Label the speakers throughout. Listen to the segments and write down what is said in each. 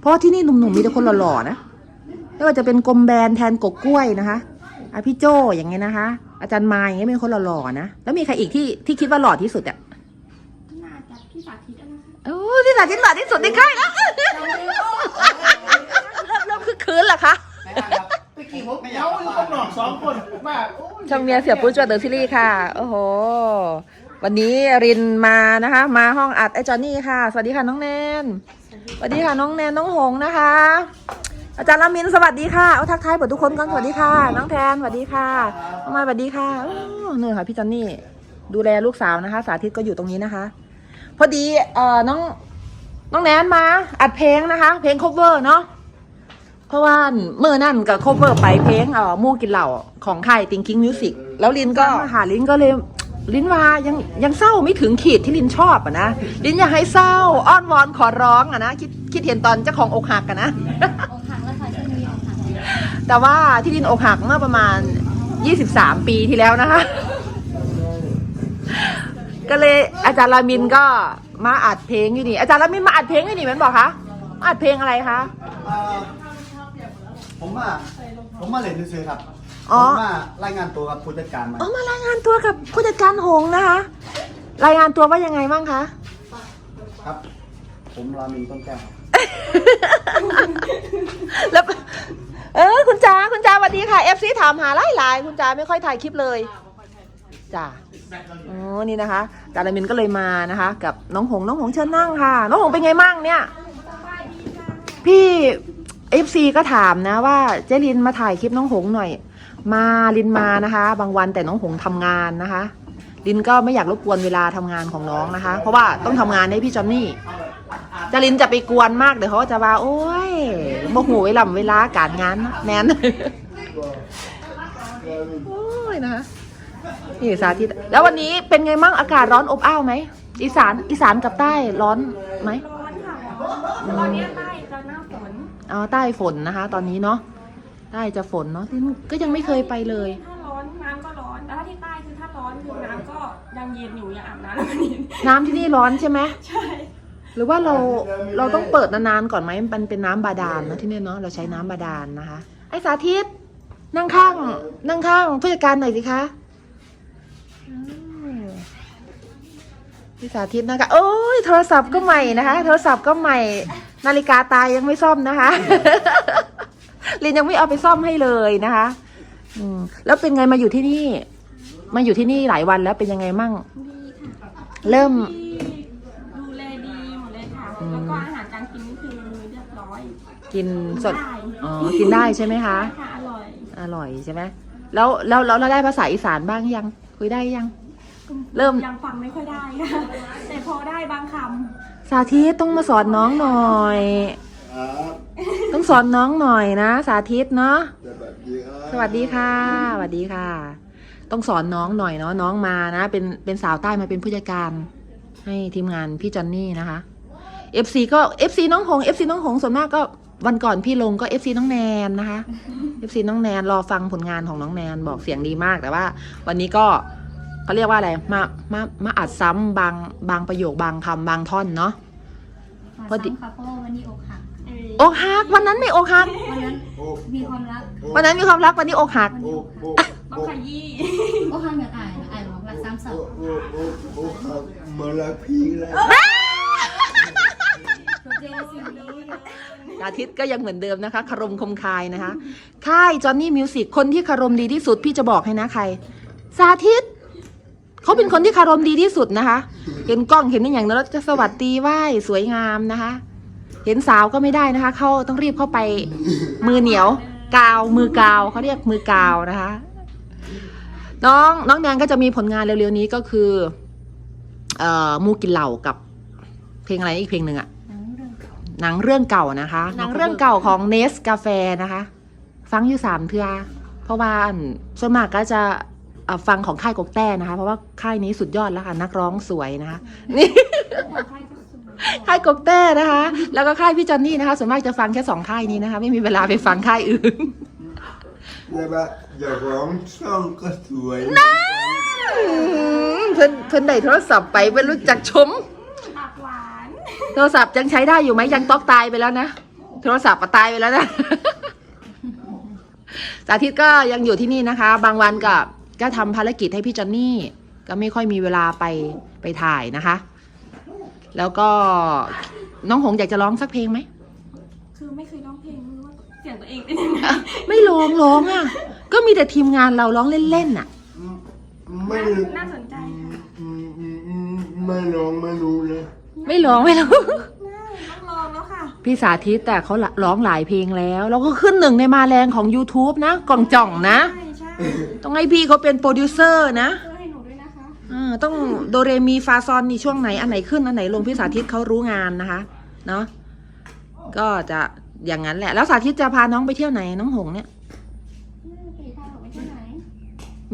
Speaker 1: เพราะว่าที่นี่หนุ่มๆมีแต่คนหล่อๆนะไม่ว่าจะเป็นกลมแบนแทนกกกล้วยนะคะอะพี่โจอย่างเงี้ยนะคะ อาจารย์มายอย่างเงี้ยเป็นคนหล่อๆนะแล้วมีใครอีกที่ที่คิดว่าหล่อที่สุดอะ
Speaker 2: น่าจะพี่สาธิตนะคะ
Speaker 1: โอ้ที่สาธิตหล่อที่สุดในค่ายแล้วเริ่มเริ่มคึกคืนเหรอคะ
Speaker 3: ไปกี่มุกเมาอยู่กับหนองสองคนว่าโอ้ย
Speaker 1: ช่องเมียเสียปุ้ยจวดเดอะซีรีส์ค่ะ โอ้โห วันนี้รินมานะคะ มาห้องอัดไอ้จอนนี่ค่ะ สวัสดีค่ะน้องแนนสวัสดีค่ะน้องแนนน้องหงนะคะ อาจารย์ละมินสวัสดีค่ะเอาทักทายเปิดทุกคนก่อนสวัสดีค่ะ น้องแทนสวัสดีค่ะน้องมายสวัสดีค่ะอ้าวนี่ค่ะพี่จอนนี่ดูแลลูกสาวนะคะ สาธิตก็อยู่ตรงนี้นะคะ พอดีเอ่อน้องน้องแนนมาอัดเพลงนะคะ เพลง cover เนาะเพราะว่าเมื่อนั่นกับ cover ไปเพลงเอ่อมู่กินเหล่าของค่าย Thinking Music แล้วลินก็หาลินก็เลย ลินว่ายังยังเศร้าไม่ถึงขีดที่ลินชอบอะนะลินอยากให้เศร้า อ้อนวอนขอร้องอะนะคิดคิดเห็นตอนเจ้าของอกหักกันนะ
Speaker 2: อกหักแล้วค่ะช่วงนี้อกหักแต่
Speaker 1: ว่าที่ลินอกหักเมื่อประมาณ 23 ปีที่แล้วนะคะ ก็เลยอาจารย์ลามินก็มาอัดเพลงอยู่นี่อาจารย์ลามินมาอัดเพลงอยู่นี่มันบอกคะอัดเพลงอะไรคะ
Speaker 3: ผมมาผมมาเล่นซื้อๆครับ
Speaker 1: อ๋อ
Speaker 3: ผมมารายงานตัวกับผู้จัดการมา
Speaker 1: อ๋อมารายงานตัวกับผู้จัดการหงส์นะคะ รายงานตัวว่ายังไงบ้างคะ
Speaker 3: ครับ ผมรามินต้นแก้วครับ
Speaker 1: แล้วเออคุณจ๋าคุณจ๋าสวัสดีค่ะเอฟซีถามหาหลายหลายๆคุณจ๋าไม่ค่อยถ่ายคลิปเลยจ้าอ๋อนี่นะคะจารามินก็เลยมานะคะ กับน้องหงน้องหงเชิญนั่งค่ะ น้องหงเป็นไงมั่งเนี่ย พี่ เอฟซีก็ถามนะว่าเจลินมาถ่ายคลิปน้องหงหน่อย มาลินมานะคะ บางวันแต่น้องหงทำงานนะคะ ลินก็ไม่อยากรบกวนเวลาทำงานของน้องนะคะ เพราะว่าต้องทำงานให้พี่จอนนี่จารินจะไปกวนมากเดี๋ยวเขาจะว่า โอ้ยโมโหเวลาเวลาการงานแนนโอ้ยนะนี่สาธิต แล้ววันนี้เป็นไงมั่งอากาศร้อนอบอ้าวไหมอีสานอีสานกับใต้ร้อนไหม
Speaker 2: ร้อนค่ะตอนนี้ใต้ จะหน้าฝน
Speaker 1: เอาใต้ฝนนะคะ ตอนนี้เนาะใต้จะฝนเนาะก็ยังไม่เคยไปเลย
Speaker 2: ถ้าร้อนน้ำก็ร้อนแต่ถ้าที่ใต้คือถ้าร้อนคือน้ำก็ยังเย็นอยู่ยังอาบน้ำแล้วก็เย็น
Speaker 1: น้ำที่นี่ร้อนใช่ไหม
Speaker 2: ใช่
Speaker 1: หรือว่าเราเราต้องเปิดนานๆก่อนไหมมันเป็นน้ำบาดาลนะที่นี่เนาะเราใช้น้ำบาดาลนะคะ ไอ้สาธิต นั่งข้าง นั่งข้างผู้จัดการหน่อยสิคะอืมพี่สาธิตนะคะโอ้ยโทรศัพท์ก็ใหม่นะคะ โทรศัพท์ก็ใหม่ นาฬิกาตายยังไม่ซ่อมนะคะ ลินยังไม่เอาไปซ่อมให้เลยนะคะ อืม แล้วเป็นไงมาอยู่ที่นี่ มาอยู่ที่นี่หลายวันแล้วเป็นยังไงมั่ง
Speaker 2: ดีค่ะ
Speaker 1: เริ่ม
Speaker 2: ที่ดูแลดีหมดเลยค่ะแล้วก็อาหารการกินนี่คือเรียบร้อย
Speaker 1: กินสด
Speaker 2: ได้
Speaker 1: อ๋อ กินได้ใช่ไหมคะ
Speaker 2: ค่ะอร่อย
Speaker 1: อร่อยใช่ไหมแล้วแล้วแล้วเราได้ภาษาอีสานบ้างยัง คุยได้ยัง เริ่ม
Speaker 2: ยังฟังไม่ค่อยได้ค่ะแต่พอได้บางค
Speaker 1: สาธิตต้องมาสอนน้องหน่อย
Speaker 3: ครับ
Speaker 1: ต้องสอนน้องหน่อยนะ สาธิตเนาะ
Speaker 3: สวัสดีครับ
Speaker 1: สวัสดีค่ะ สวัสดีค่ะ ต้องสอนน้องหน่อยเนาะน้องมานะ เป็นเป็นสาวใต้มาเป็นผู้จัดการ ให้ทีมงานพี่จอนนี่นะคะ FC ก็ FC น้องหง FC น้องหงส่วนมากก็วันก่อนพี่ลงก็ FC น้องแนนนะคะ FC น้องแนนรอฟังผลงานของน้องแนนบอกเสียงดีมากแต่ว่า วันนี้ก็ เขาเรียกว่าอะไร มา มา มาอัดซ้ำบางบางประโยคบางคำบางท่อนเนาะ
Speaker 4: มา
Speaker 1: พอดี
Speaker 4: ซ้ำค่ะเพราะว่าวันนี้อกหักำ
Speaker 2: เออ
Speaker 1: อกหักวันนั้นไม่อกหัก
Speaker 4: วันนั้น
Speaker 3: โอ้
Speaker 4: มีความรัก
Speaker 1: วันนั้นมีความรักวันนี้อกหัก
Speaker 3: โอ้โอ้
Speaker 2: ต้องขยี้
Speaker 4: อกหักอย่างอายนะอายบอกรักซ้ำเสา
Speaker 3: โอ้โอ้โอ้ครับมารักพี่แล้ว
Speaker 4: โปรเจกต์ซีรีส์
Speaker 1: อาทิตย์ก็ยังเหมือนเดิมนะคะคารมคมคายนะคะค่ายจอห์นนี่มิวสิกคนที่คารมดีที่สุดพี่จะบอกให้นะใคร สาธิต เขาเป็นคนที่คารมดีที่สุดนะคะ เห็นกล้องเห็นอย่างนั้นแล้วจะสวัสดีไหว้สวยงามนะคะ เห็นสาวก็ไม่ได้นะคะ เข้าต้องรีบเข้าไปมือเหนียว กาวมือกาวเขาเรียกมือกาวนะคะ น้องน้องแนนก็จะมีผลงานเร็วๆนี้ก็คือเอ่อมูกินเหล่ากับ เพลงอะไรอีกเพลงหนึ่งอะ
Speaker 4: หนังเรื่องเก่า
Speaker 1: หนังเรื่องเก่านะคะ หนังเรื่องเก่าของเนสกาแฟนะคะ ฟังอยู่สามเทือเพราะว่าอันส่วนมากก็จะเอ่อ ฟังของค่ายกกแต้นะคะ เพราะว่าค่ายนี้สุดยอดแล้วค่ะ นักร้องสวยนะคะนี่ค่ายกกแต้นะคะ แล้วก็ค่ายพี่จอนนี่นะคะส่วนมากจะฟังแค่สองค่ายนี้นะคะ ไม่มีเวลาไปฟังค่ายอื่น
Speaker 3: แล้วแบบอยากร้องช่องก็สวย
Speaker 1: อืมเพิ่นเพิ่นได้โทรศัพท์ไปเป็นรู้จักชม
Speaker 2: ปากหวาน
Speaker 1: โทรศัพท์ยังใช้ได้อยู่ไหมยังต๊อกตายไปแล้วนะโทรศัพท์ก็ตายไปแล้วนะสาธิตก็ยังอยู่ที่นี่นะคะ บางวันก็ ก็ทำภารกิจให้พี่จอนนี่ก็ไม่ค่อยมีเวลาไปไปถ่ายนะคะ แล้วก็น้องหงอยากจะร้องสักเพลงไหม
Speaker 2: คือไม่เคยร้องเพลงไม่รู้ว่าเสียงตัวเองเป็นยังไง
Speaker 1: ไม่ร้องร้องอะ ก็มีแต่ทีมงานเราร้องเล่นๆอะ
Speaker 5: ไม่
Speaker 2: น่าสนใจค่ะ
Speaker 5: อืมอืมอืมไม่ลองไม่รู้เลย
Speaker 1: ไม่ร้องไม่ร้อง
Speaker 2: ต้องลองแล้วค่ะ
Speaker 1: พี่สาธิตแต่เขาร้องหลายเพลงแล้ว แล้วก็ขึ้นหนึ่งในมาแรงของ YouTube นะกล่องจ่องนะ
Speaker 2: ใช่ใช่
Speaker 1: ต้องให้พี่เขาเป็นโปรดิวเซอร์นะ
Speaker 2: เพื่อให้หนูด้วยนะคะ
Speaker 1: อ่าต้องโดเรมีฟาซอนนี่ช่วงไหนอันไหนขึ้นอันไหนลงพี่สาธิตเขารู้งานนะคะ เนาะก็จะอย่างนั้นแหละ แล้วสาธิตจะพาน้องไปเที่ยวไหนน้องหงเนี่ย
Speaker 2: ปีพาหนูไปที่ไหน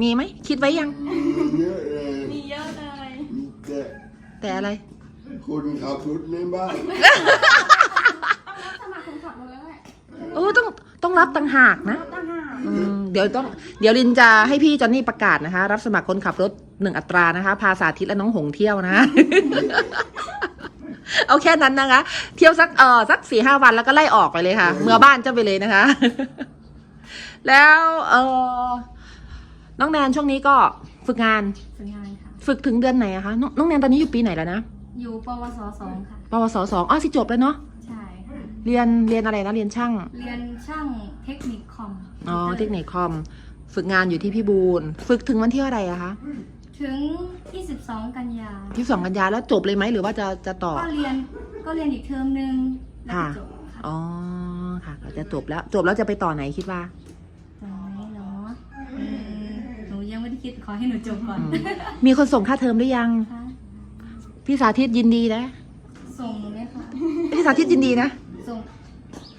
Speaker 1: มีไหมคิดไว้ยัง
Speaker 5: เยอะเลย
Speaker 2: มีเยอะเลย
Speaker 5: แต่
Speaker 1: แต่อะไร
Speaker 5: คนขับรถในบ้าน
Speaker 2: ต้องรับสมัครคนขับรถแล้วแหละ
Speaker 1: โอ้ต้องต้องรับต่างหากนะ
Speaker 2: ตั้งห้า
Speaker 1: อืมเดี๋ยวต้องเดี๋ยวลินจะให้พี่จอนนี่ประกาศนะคะ รับสมัครคนขับรถหนึ่งอัตรานะคะ พาสาธิตและน้องหงเที่ยวนะ เอาแค่นั้นนะคะ เที่ยวสักเออสักสี่ห้าวันแล้วก็ไล่ออกไปเลยค่ะ เมื่อบ้านเจ้าไปเลยนะคะ แล้วเออน้องแนนช่วงนี้ก็ฝึกงาน
Speaker 4: ฝึกงานค่ะ
Speaker 1: ฝึกถึงเดือนไหนอะคะน้องน้องแนนตอนนี้อยู่ปีไหนแล้วนะ
Speaker 4: อยู่ปวสสองค่ะ
Speaker 1: ปวสสองอ๋อสิจบแล้วเนาะ
Speaker 4: ใช่ค่ะ
Speaker 1: เรียนเรียนอะไรนะเรียนช่าง
Speaker 4: เรียนช่างเทคนิคคอม
Speaker 1: อ๋อเทคนิคคอม ฝึกงานอยู่ที่พี่บูนฝึกถึงวันที่เท่าไหร่อะคะ
Speaker 4: ถึง 22 กันยา
Speaker 1: ที่สองกันยาแล้วจบเลยไหมหรือว่าจะจะต่อ
Speaker 4: ก็เรียนก็เรียนอีกเทอมนึงแล้วก็จบค่ะ
Speaker 1: อ๋อค่ะก็จะจบแล้ว จบแล้วจะไปต่อไหนคิดว่า
Speaker 4: ตรงนี้เนาะอืมหนูยังไม่ได้คิดขอให้หนูจบก่อน
Speaker 1: มีคนส่งค่าเทอมหรือยัง
Speaker 4: ค่ะ
Speaker 1: พี่สาธิตยินดีนะ
Speaker 4: ส่งหนูไหมคะ
Speaker 1: พี่สาธิตยินดีนะ
Speaker 4: ส่ง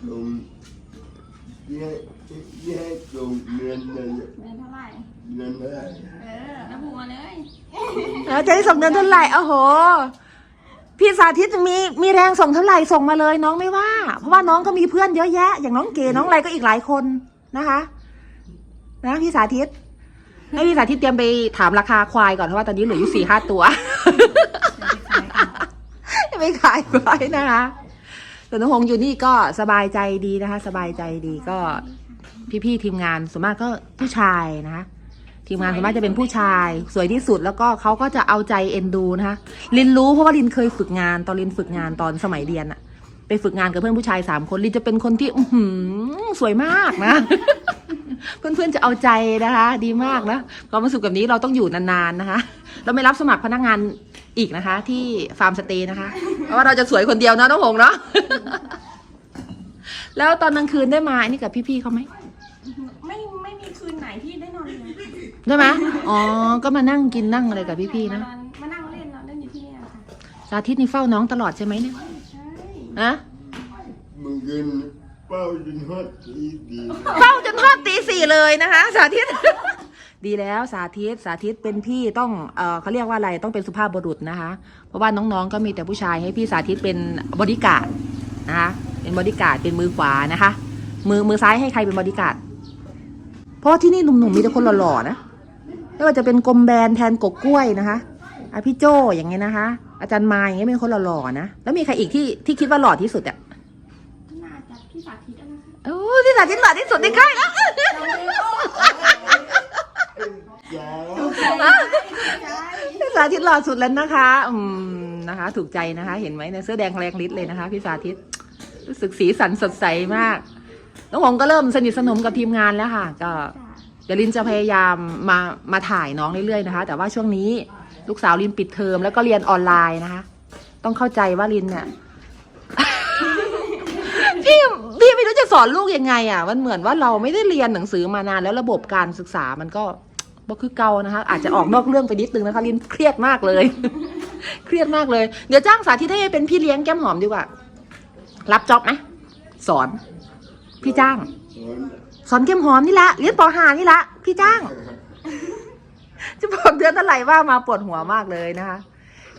Speaker 5: ผมแยกแยกส่งเงินเลย
Speaker 2: เดือนเท่าไหร่
Speaker 5: เงินเท่าไหร่
Speaker 2: เออระบุมาเลย
Speaker 1: แล้วจะได้ส่งเงินเท่าไหร่โอ้โห พี่สาธิตมีมีแรงส่งเท่าไหร่ส่งมาเลยน้องไม่ว่า เพราะว่าน้องก็มีเพื่อนเยอะแยะ อย่างน้องเก๋น้องอะไรก็อีกหลายคนนะคะ นะพี่สาธิต ให้พี่สาธิตเตรียมไปถามราคาควายก่อนเพราะว่าตอนนี้เหลืออยู่สี่ห้าตัว
Speaker 4: เดี๋ยวไปขายกัน
Speaker 1: ไม่ขายไว้นะคะ ส่วนน้องหงอยู่นี่ก็สบายใจดีนะคะ สบายใจดีก็พี่ๆทีมงานส่วนมากก็ผู้ชายนะคะทีมงานส่วนมากจะเป็นผู้ชาย สวยที่สุดแล้วก็เขาก็จะเอาใจเอ็นดูนะคะลินรู้เพราะว่าลินเคยฝึกงานตอนลินฝึกงานตอนสมัยเรียนอะไปฝึกงานกับเพื่อนผู้ชายสามคนลินจะเป็นคนที่อื้อหือสวยมากนะ เพื่อนๆจะเอาใจนะคะ ดีมากนะความรู้สึกแบบนี้เราต้องอยู่นานๆนะคะ เราไม่รับสมัครพนักงานอีกนะคะ ที่ฟาร์มสเตย์นะคะ เพราะว่าเราจะสวยคนเดียวนะน้องหงเนาะแล้วตอนกลางคืนได้มาอันนี้กับพี่ๆเขาไหม
Speaker 2: ไม่ไม่มีคืนไหนที่ได้นอนเลย
Speaker 1: ได้ไหมอ๋อ ก็มานั่งกินนั่งอะไรกับพี่ๆนะ
Speaker 2: มานอนมานั่งเล่นนอนเล่นอยู่ที่เนี่ยค่ะ
Speaker 1: สาธิตนี่เฝ้าน้องตลอดใช่ไหมเนี่ย
Speaker 2: ใช่
Speaker 1: นะ
Speaker 5: มึงเงิน เป้าจนฮอดทีดี
Speaker 1: เฝ้าจนทอดตีสี่เลยนะคะ สาธิต ดีแล้วสาธิตสาธิตเป็นพี่ต้องเออเขาเรียกว่าอะไรต้องเป็นสุภาพบุรุษนะคะ เพราะว่าน้องๆก็มีแต่ผู้ชายให้พี่สาธิตเป็นบอดิการ์ดนะคะเป็นบอดิการ์ดเป็นมือขวานะคะ มือมือซ้ายให้ใครเป็นบอดิการ์ดเพราะที่นี่หนุ่มๆมีแต่คนหล่อๆนะไม่ว่าจะเป็นกลมแบนแทนกกกล้วยนะคะอะพี่โจอย่างเงี้ยนะคะ อาจารย์มายอย่างเงี้ยเป็นคนหล่อๆนะแล้วมีใครอีกที่ที่คิดว่าหล่อที่สุดอะ
Speaker 2: น่าจะพี่สาธิตนะคะ
Speaker 1: โอ้พี่สาธิตหล่อที่สุดในค่ายแล้ว
Speaker 5: จ้า
Speaker 1: พี่สาธิตหล่อสุดแล้วนะคะ อืมนะคะ ถูกใจนะคะ เห็นไหมในเสื้อแดงแรงฤทธิ์เลยนะคะพี่สาธิตรู้สึกสีสันสดใสมาก น้องหงก็เริ่มสนิทสนมกับทีมงานแล้วค่ะ ก็เดี๋ยวลินจะพยายามมามาถ่ายน้องเรื่อยๆนะคะ แต่ว่าช่วงนี้ลูกสาวลินปิดเทอมแล้วก็เรียนออนไลน์นะคะ ต้องเข้าใจว่าลินเนี่ยพี่ พี่ไม่รู้จะสอนลูกยังไงอะ มันเหมือนว่าเราไม่ได้เรียนหนังสือมานานแล้วระบบการศึกษามันก็บ่คือเก่านะคะ อาจจะออกนอกเรื่องไปนิดนึงนะคะลินเครียดมากเลย เครียดมากเลย เดี๋ยวจ้างสาธิตให้เป็นพี่เลี้ยงแก้มหอมดีกว่า รับจ็อบไหมสอน พี่จ้าง
Speaker 5: สอน
Speaker 1: แก้มหอมนี่ละเรียนปหานี่ละพี่จ้าง จะบอกเดือนเท่าไหร่ว่ามาปวดหัวมากเลยนะคะ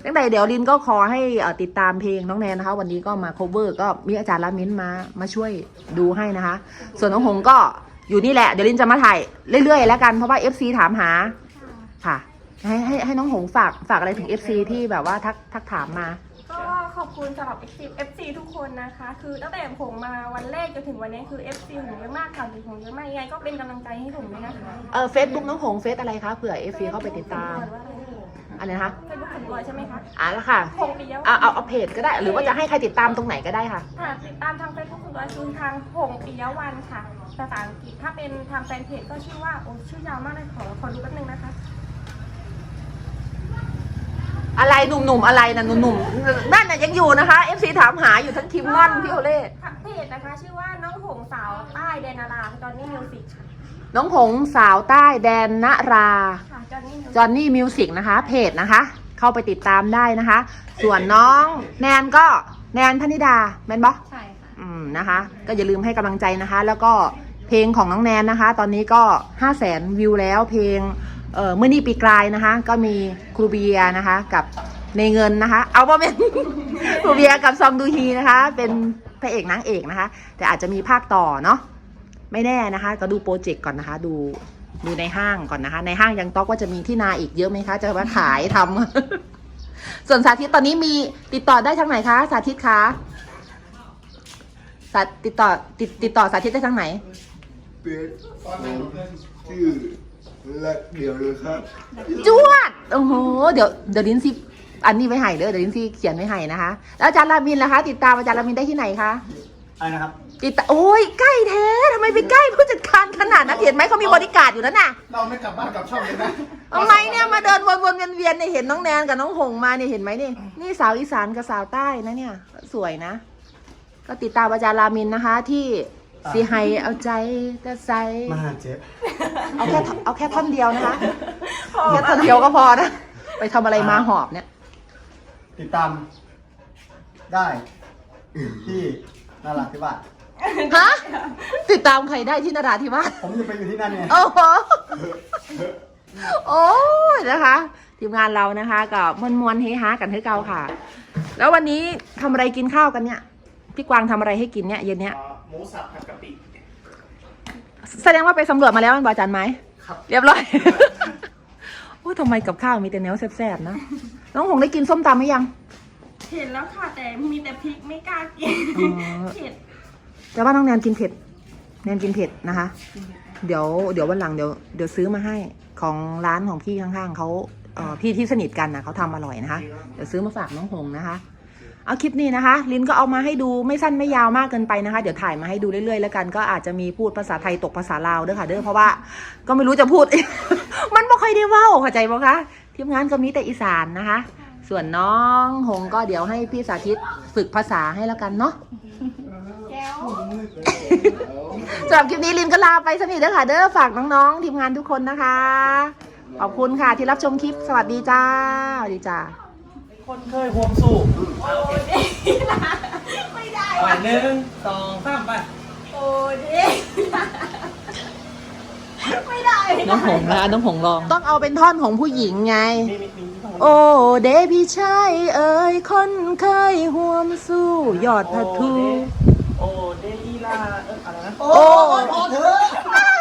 Speaker 1: ตั้งแต่เดี๋ยวลินก็ขอให้เอ่อติดตามเพลงน้องแนนนะคะ วันนี้ก็มา cover ก็มีอาจารย์ละมิ้นมามาช่วยดูให้นะคะ ส่วนน้องหงก็อยู่นี่แหละ เดี๋ยวลินจะมาถ่ายเรื่อยๆ แล้วกันเพราะว่า FC ถามหาค่ะ ให้ให้ให้น้องหงฝากฝากอะไรถึง FC ที่แบบว่าทักทักถามมา
Speaker 2: ก็ขอบคุณคุณสำหรับ FC FC ทุกคนนะคะ คือตั้งแต่ผมมาวันแรกจนถึงวันนี้คือ FC ผมเยอะมากค่ะถึงผมเยอะมากยังไงก็เป็นกำลังใจให้ผมด้วยนะคะ
Speaker 1: เออเฟซบุ๊กน้องหงเฟซอะไรคะเผื่อเอฟซีเข้าไปติดตามอะไร นะคะ
Speaker 2: เฟซบุ๊กส่วนตัวใช่ไหมคะ
Speaker 1: อะแล้วค่ะ
Speaker 2: หงปิยะ
Speaker 1: เอาเอาเอาเพจก็ได้ หรือว่าจะให้ใครติดตามตรงไหนก็ได้ค่ะ
Speaker 2: ค่ะติดตามทางเฟซบุ๊กส่วนตัวคือทางหงปิยะวันค่ะภาษาอังกฤษถ้าเป็นทางแฟนเพจก็ชื่อว่าโอ้ชื่อยาวมากเลยขอขอดูแป๊บนึงนะคะ
Speaker 1: อะไรหนุ่มๆอะไรนะหนุ่มๆนั่นน่ะยังอยู่นะคะเอฟซีถามหาอยู่ทั้งทีมงอนพี่โอเล่
Speaker 2: เพจนะคะ ชื่อว่าน้องหงสาวใต้แดนนาราจอนนี่มิวสิกค่ะ
Speaker 1: น้องหงสาวใต้แดนนรา
Speaker 2: ค่ะ จอนนี่มิว
Speaker 1: จอนนี่มิวสิกนะคะ เพจนะคะ เข้าไปติดตามได้นะคะ ส่วนน้องแนนก็แนนธนิดาแมนบอ
Speaker 4: ใช่ค่ะ
Speaker 1: อืมนะคะ ก็อย่าลืมให้กำลังใจนะคะ แล้วก็เพลงของน้องแนนนะคะ ตอนนี้ก็5 0 0แสนวิวแล้วเพลงเอ่อเมื่อนี่ปีกลายนะคะ ก็มีครูเบียร์นะคะ กับในเงินนะคะ เอาว่าเป็น ครูเบียร์กับซองดูฮีนะคะ เป็นพระเอกนางเอกนะคะ แต่อาจจะมีภาคต่อเนาะไม่แน่นะคะ ก็ดูโปรเจกต์ก่อนนะคะ ดู ดูในห้างก่อนนะคะ ในห้างยังต๊อกว่าจะมีที่นาอีกเยอะไหมคะ จะมาขายทำส่วนสาธิตตอนนี้มีติดต่อได้ทางไหนคะ สาธิตคะสาติดต่อติดติดต่อสาธิตได้ทางไหน
Speaker 5: เป็นผมชื่อรักเดียวเลยครับ
Speaker 1: จวดโอ้โหเดี๋ยวเดี๋ยวลินซี่อันนี้ไว้ให้เด้อเดี๋ยวลินซี่เขียนไว้ให้นะคะ แล้วอาจารย์รามินล่ะคะ ติดตามอาจารย์รามินได้ที่ไหนคะ
Speaker 3: อะไรนะครับ
Speaker 1: ติดตามโอ้ยใกล้แท้ทำ ไมไปใกล้ผู้จัดการขนาดนั้นเห็นไหมเขามีบริการดอยู่นั่นน่ะ
Speaker 3: เราไม่กลับบ้านกลับช่องเลยนะ
Speaker 1: ทำไมเนี่ยมาเดินวนๆเวียนๆเนี่ยเห็นน้องแนนกับน้องหงมาเนี่ยเห็นไหมนี่นี่สาวอีสานกับสาวใต้นะเนี่ย สวยนะ ก็ติดตามอาจารย์รามินนะคะ ที่สีไฮเอาใจแต่ใส
Speaker 3: มาเจ๊
Speaker 1: เอาแค่ท่อนเอาแค่ท่อนเดียวนะคะแค่ท่อนเดียวก็พอนะไปทำอะไรมาหอบเนี่ย
Speaker 3: ติดตามได้ที่นาราธิวาส
Speaker 1: ฮะ ติดตามใครได้ที่นราธิวาส
Speaker 3: ผมจะไปอยู่ที่นั่นไง
Speaker 1: โอ้โหโอ้ยนะคะ ทีมงานเรานะคะกับมวลมวลๆเฮฮากันให้เกาค่ะ แล้ววันนี้ทำอะไรกินข้าวกันเนี่ย พี่กวางทำอะไรให้กินเนี่ยเย็นเนี้ย
Speaker 3: หมูสับผัดกะปิ
Speaker 1: แสดงว่าไปสำรวจมาแล้วมันบอจันไหม
Speaker 3: ครับ
Speaker 1: เรียบร้อย โอ้ยทำไมกับข้าวมีแต่แนวแซ่บๆนะ น้องหงได้กินส้มตำไหมยัง
Speaker 2: เห็นแล้วค่ะแต่มีแต่พริกไม่กล้ากิน
Speaker 1: อ๋อ
Speaker 2: เผ็ด
Speaker 1: แต่ว่าน้องแนนกินเผ็ด แนนกินเผ็ดนะคะ เดี๋ยวเดี๋ยววันหลังเดี๋ยวเดี๋ยวซื้อมาให้ของร้านของพี่ข้างๆเขาเอ่อพี่ที่สนิทกันนะเขาทำอร่อยนะคะ เดี๋ยวซื้อมาฝากน้องหงนะคะ เอาคลิปนี้นะคะ ลินก็เอามาให้ดูไม่สั้นไม่ยาวมากเกินไปนะคะ เดี๋ยวถ่ายมาให้ดูเรื่อยๆ แล้วกันก็อาจจะมีพูดภาษาไทยตกภาษาลาวด้อค่ะเด้อเพราะว่าก็ไม่รู้จะพูด มันไม่ค่อยได้เว่าเข้าใจปะคะทีมงานก็มีแต่อีสานนะคะ ส่วนน้องหงก็เดี๋ยวให้พี่สาธิตฝึกภาษาให้แล้วกันเนาะ สำหรับคลิปนี้ลินก็ลาไปสนิทเด้อค่ะ เด้อฝากน้องๆทีมงานทุกคนนะคะ ขอบคุณค่ะที่รับชมคลิปสวัสดีจ้าสวัสดีจ้า
Speaker 3: คนเคยห่วงสู้ไม่ได้ไปหนึ่งสองสามไป
Speaker 2: โอ้ดิไม่ได้
Speaker 1: น้องหงนะน้องหงลอง ต้องเอาเป็นท่อนของผู้หญิงไง
Speaker 3: มีมีมีทั้งหมด
Speaker 1: โอ้เดพี่ชายเอ่ยคนเคยห่วมสู้ยอดพัทู
Speaker 3: โอ้เดลีลาเอออะไรนะ
Speaker 1: โอ้ย
Speaker 3: พอเธอ